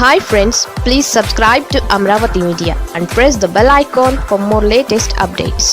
Hi friends please subscribe to Amaravati media and press the bell icon for more latest updates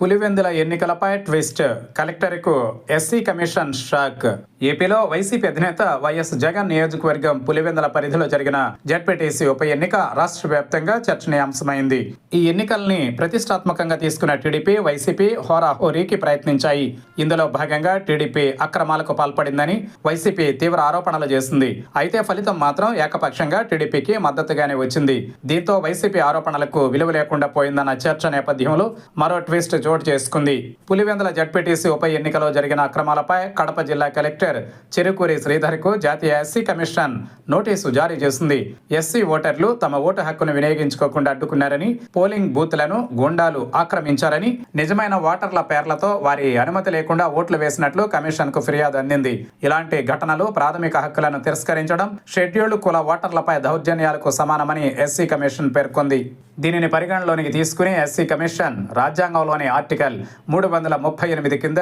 Pulivendula ఎన్నికలపై twist. కలెక్టర్కు SC commission shock. ఏపీలో YCP అధినేత YS Jagan నియోజకవర్గం పులివెందల పరిధిలో జరిగిన ZPTC ఉప ఎన్నిక రాష్ట్ర వ్యాప్తంగా చర్చనీయాంశమైంది. ఈ ఎన్నికల్ని ప్రతిష్టాత్మకంగా తీసుకున్న టీడీపీ వైసీపీ హోరాహోరీకి ప్రయత్నించాయి. ఇందులో భాగంగా టీడీపీ అక్రమాలకు పాల్పడిందని వైసీపీ తీవ్ర ఆరోపణలు చేసింది. అయితే ఫలితం మాత్రం ఏకపక్షంగా టీడీపీకి మద్దతుగానే వచ్చింది. దీంతో వైసీపీ ఆరోపణలకు విలువ లేకుండా పోయిందన్న చర్చ నేపథ్యంలో మరో ట్విస్ట్ చోటు చేసుకుంది. పులివెందల జడ్పీటీసీ ఉప ఎన్నికలో జరిగిన అక్రమాలపై కడప జిల్లా కలెక్టర్ చెరుకూరి శ్రీధర్కు జాతీయ ఎస్సీ కమిషన్ నోటీసు జారీ చేసింది. ఎస్సీ ఓటర్లు తమ ఓటు హక్కును వినియోగించుకోకుండా అడ్డుకున్నారని పోలింగ్ బూత్లను గుండాలు ఆక్రమించారని నిజమైన ఓటర్ల పేర్లతో వారి అనుమతి లేకుండా ఓట్లు వేసినట్లు కమిషన్కు ఫిర్యాదు అందింది. ఇలాంటి ఘటనలు ప్రాథమిక హక్కులను తిరస్కరించడం షెడ్యూల్డ్ కుల ఓటర్లపై దౌర్జన్యాలకు సమానమని ఎస్సీ కమిషన్ పేర్కొంది. దీనిని పరిగణలోనికి తీసుకుని ఎస్సీ కమిషన్ రాజ్యాంగంలోని ఆర్టికల్ మూడు వందల ముప్పై ఎనిమిది కింద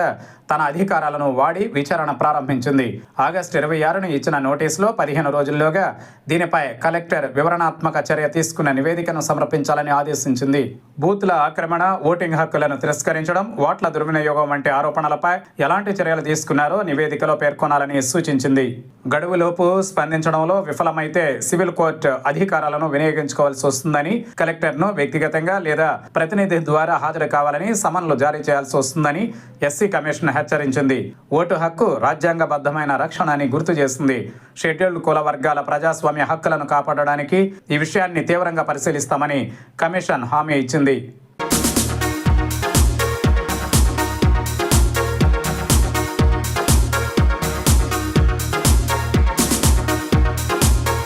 తన అధికారాలను వాడి విచారణ ప్రారంభించింది. ఆగస్టు ఇరవై ఆరును ఇచ్చిన నోటీసులో పదిహేను రోజుల్లోగా దీనిపై కలెక్టర్ వివరణాత్మక చర్య తీసుకున్న నివేదికను సమర్పించాలని ఆదేశించింది. బూత్ల ఆక్రమణ ఓటింగ్ హక్కులను తిరస్కరించడం ఓట్ల దుర్వినియోగం వంటి ఆరోపణలపై ఎలాంటి చర్యలు తీసుకున్నారో నివేదికలో పేర్కొనాలని సూచించింది. గడువులోపు స్పందించడంలో విఫలమైతే సివిల్ కోర్టు అధికారాలను వినియోగించుకోవాల్సి వస్తుందని కలెక్టర్ను వ్యక్తిగతంగా లేదా ప్రతినిధి ద్వారా హాజరు కావాలని సమన్లు జారీ చేయాల్సి వస్తుందని ఎస్సీ కమిషన్ హెచ్చరించింది. ఓటు హక్కు రాజ్యాంగబద్ధమైన రక్షణ అని గుర్తు చేసింది. షెడ్యూల్డ్ కుల వర్గాల ప్రజాస్వామ్య హక్కులను కాపాడడానికి ఈ విషయాన్ని తీవ్రంగా పరిశీలిస్తామని కమిషన్ హామీ ఇచ్చింది.